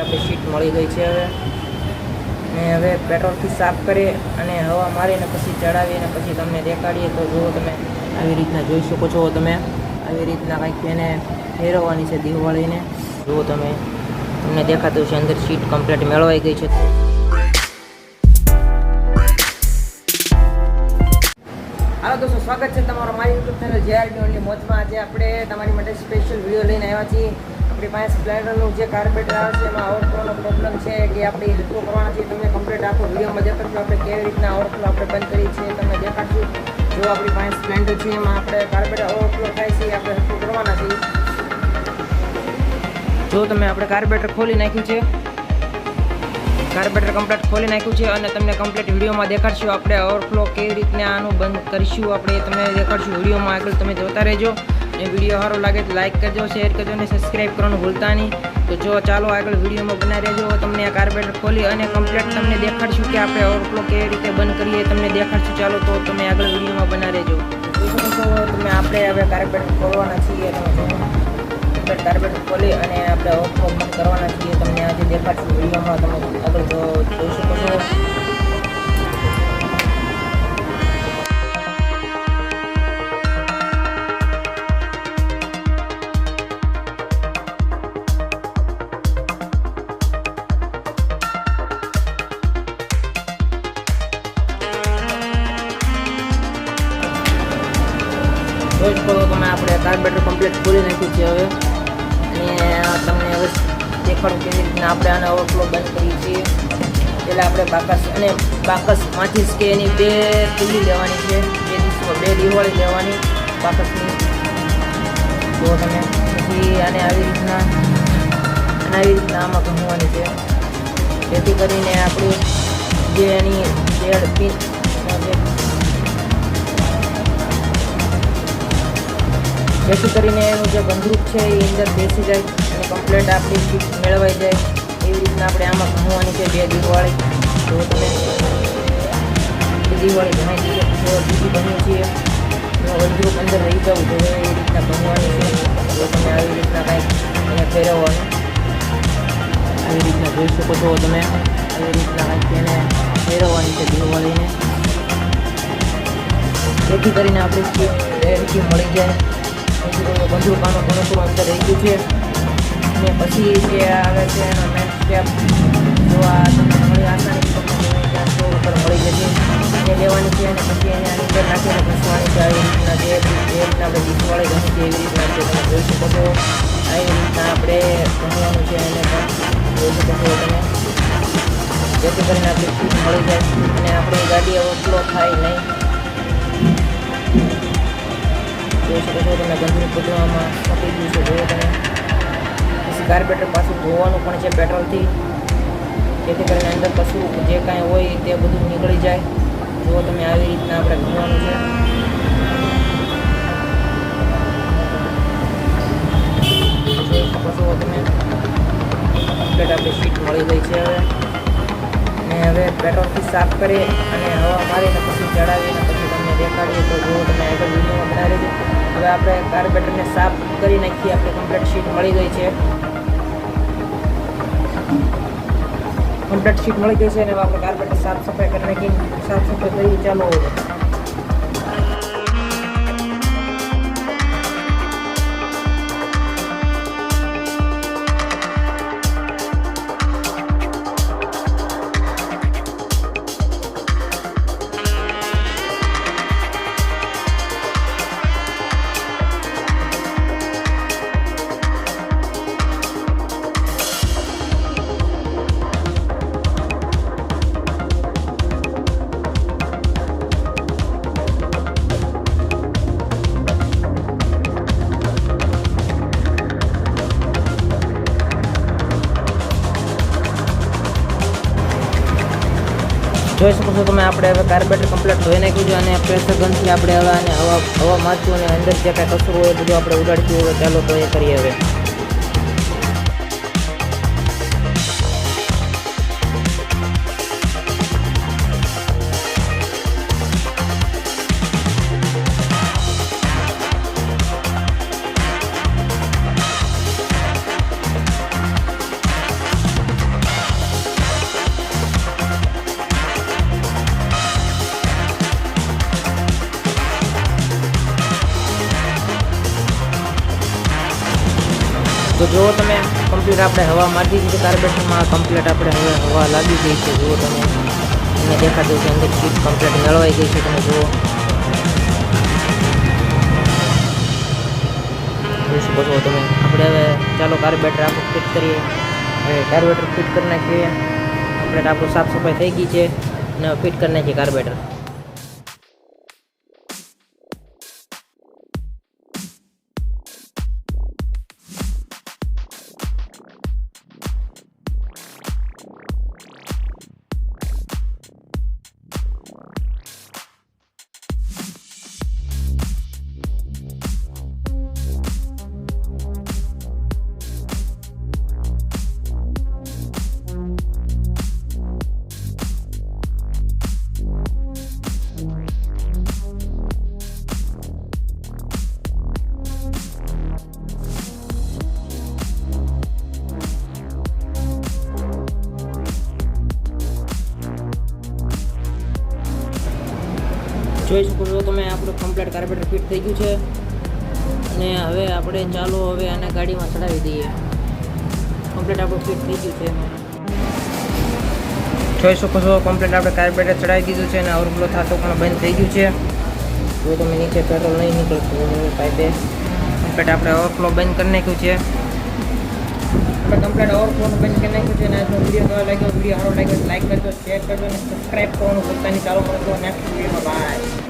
આપણી શીટ મળી ગઈ છે હવે. ને હવે પેટ્રોલથી સાફ કરીએ અને હવા મારીને પછી ચડાવીએ અને પછી તમને દેખાડીએ તો જુઓ તમે આવી રીતના જોઈ શકો છો તમે. આવી રીતના કંઈક એને ફેરવવાની છે દિવાળીને. જુઓ તમે, તમને દેખાતું છે અંદર શીટ કમ્પ્લીટ મેળવાઈ ગઈ છે. હાલો દોસ્તો, સ્વાગત છે તમારો મારી યુટ્યુબ ચેનલ જેઆરડી ઓનલી મોજમાં. આજે આપણે તમારી માટે સ્પેશિયલ વીડિયો લઈને આવ્યા છીએ. આપણી પાસે સ્પ્લેન્ડરનું જે કાર્પેટ આવે છે, એમાં ઓવરફ્લોનો પ્રોબ્લેમ છે કે આપણે રીતો કરવાના છે તમને કમ્પ્લીટ આખો વિડીયોમાં દેખાડશું આપણે કેવી રીતના ઓવરફ્લો આપણે બંધ કરીએ છીએ. તમને દેખાડશું જો આપણી પાસે સ્પ્લેન્ડર છે, એમાં આપણે કાર્પેટ ઓવરફ્લો થાય છે, આપણે હરખું કરવાના છીએ. જો તમે આપણે કાર્પેટર ખોલી નાખ્યું છે. કાર્બેટર કમ્પ્લેટ ખોલી નાખ્યું છે અને તમને કમ્પ્લેટ વિડીયોમાં દેખાડશું. આપણે ઓવરફ્લો કેવી રીતના આનું બંધ કરીશું આપણે તમને દેખાડશું વિડીયોમાં. આગળ તમે જોતા રહેજો. અને વીડિયો સારો લાગે તો લાઇક કરજો શેર કરજો અને સબસ્ક્રાઈબ કરવાનું ભૂલતા નહીં. તો જો ચાલો આગળ વિડીયોમાં બનાવી રહેજો. તમને આ કાર્બેટર ખોલી અને કમ્પ્લેટ તમને દેખાડશું કે આપણે ઓવરફ્લો કેવી રીતે બંધ કરીએ તમને દેખાડશું. ચાલો તો તમે આગળ વિડીયોમાં બનાવી રહેજો. તમે આપણે હવે કાર્બેટર ખોલવાના છીએ. આપણે કાર્બેટર ખોલી અને આપણે ઓવરફ્લો બંધ કરવાના છીએ. તમને આજે દેખાડશું વિડીયોમાં. તમે આગળ જોઈ શકો છો. તમે, આપણે કાર્બેટર કમ્પ્લીટ ખોલી નાખ્યું છે હવે. અને તમને દેખાડું કેવી રીતના આપણે આને ઓવરફ્લો બંધ કરીએ છીએ. પહેલાં આપણે બાકસ અને બાકસ જ કે એની બે ખુલ્લી લેવાની છે. બે દિવસો બે દિવાળી લેવાની બાકસની. જો તમે પછી આને આવી રીતના, અને આવી રીતના આમાં ઘણવાની છે. જેથી કરીને આપણે જે એની જે પીન જેથી કરીને એનું જે બંદૂક છે એ અંદર બેસી જાય અને કમ્પ્લેટ આપણી સીટ મેળવાઈ જાય. એવી રીતના આપણે આમાં ભણવાની છે બે દિવાળી. જો તમે દિવાળી ભણાઈ તો બીજી ભણીએ છીએ. બંદૂક અંદર રહી જવું જોઈએ એ રીતના ભણવાની છે. જો તમે આવી રીતના કાંઈક એને ફેરવવાનું. આવી રીતના જોઈ શકો છો તમે. આવી રીતના કાંઈક એને ફેરવવાની છે દિવાળીને. જેથી કરીને આપણી સીટ રેડકી મળી જાય. બંદૂકાનું ઘણું શું અંતર રહી ગયું છે અને પછી જે આવે છે એનો મેન સ્ટેપ જો આ તમને મળી આસાની ઉપર મળી જશે એ લેવાની છે અને પછી એને આની અંદર નાખીને ઘસવાની છે આવી રીતના જે રીતના આપણે ડીશવાળી ઘસી છે એવી રીતના છે તમે જોઈ શકો છો આવી રીતના આપણે ભણવાનું છે એને પણ જોઈ શકો છો તમે જેથી કરીને આપણી સીટ મળી જાય અને આપણી ગાડી ઓવરફ્લો થાય નહીં. જોઈ શકો છો તમે ગંદકી કૂદવામાં પકડી ગયું છે. જોયો તમે. પછી કાર્બેટર પાછું ધોવાનું પણ છે પેટ્રોલથી. જેથી કરીને અંદર કશું જે કાંઈ હોય તે બધું નીકળી જાય. જો તમે આવી રીતના આપણે ધોવાનું છે. જોઈ શકો મળી ગઈ છે હવે. અને હવે પેટ્રોલથી સાફ કરી અને હવા મારીને પછી ચડાવીને પછી તમને દેખાડીએ. તો જુઓ તમે આગળ વિડીયોમાં બનાવી દેજો હવે આપણે કાર્બેટરને સાફ કરી નાખીએ, આપણે કમ્પ્લીટ શીટ મળી ગઈ છે. કમ્પ્લીટ શીટ મળી ગઈ છે અને આપણે કાર્બેટર સાફ સફાઈ કરી નાખી સાફ સફાઈ કરી ચાલો જોઈ શકો છો તમે, આપણે હવે કાર્બેટર કમ્પ્લેટ ધોઈ નાખ્યું છે અને પ્રેશર ગનથી આપણે હવે આને હવા હવા મારશું અને અંદર જે કાંઈ કચરો હોય બધું આપણે ઉડાડતું હોય ચાલો તો એ કરીએ હવે. જુઓ તમે કમ્પ્લીટ આપણે હવા મારી દીધી કાર્બેટરમાં કમ્પ્લીટ આપણે હવે હવા લાગી ગઈ છે. જુઓ તમે તમને દેખાતું છે અંદર સીટ કમ્પ્લીટ મેળવાઈ ગઈ છે તમે જુઓ. જોઈ શકો છો તમે? આપણે હવે ચાલો કાર્બેટર આપણે ફિટ કરીએ. હવે કાર્બેટર ફિટ કરી નાખીએ. કમ્પ્લીટ આપણું સાફ સફાઈ થઈ ગઈ છે. અને ફિટ કરી નાખીએ કાર્બેટર જોઈ શકો છો તમે, આપણું કમ્પ્લીટ કાર્પેટર ફિટ થઈ ગયું છે. અને હવે આપણે ચાલો હવે આને ગાડીમાં ચડાવી દઈએ. કમ્પ્લીટ આપણું ફિટ થઈ ગયું છે. જોઈ શકો છો કમ્પ્લીટ આપણે કાર્પેટર ચડાવી દીધું છે અને ઓવરફ્લો થતો પણ બંધ થઈ ગયું છે. જો તમે નીચે પેટ્રોલ નહીં નીકળતું પાઇપે. કમ્પ્લીટ આપણે ઓવરફ્લો બંધ કરી નાખ્યું છે. આપણે કમ્પ્લીટ ઓવરફ્લો બંધ કરી નાખ્યું છે અને આજનો વીડિયો કેવો લાગ્યો? વીડિયો સારો લાગ્યો લાઈક કરજો, શેર કરજો અને સબસ્ક્રાઈબ કરવાનું પોતાની ચાલુ કરજો નેક્સ્ટ વિડીયોમાં. બાય.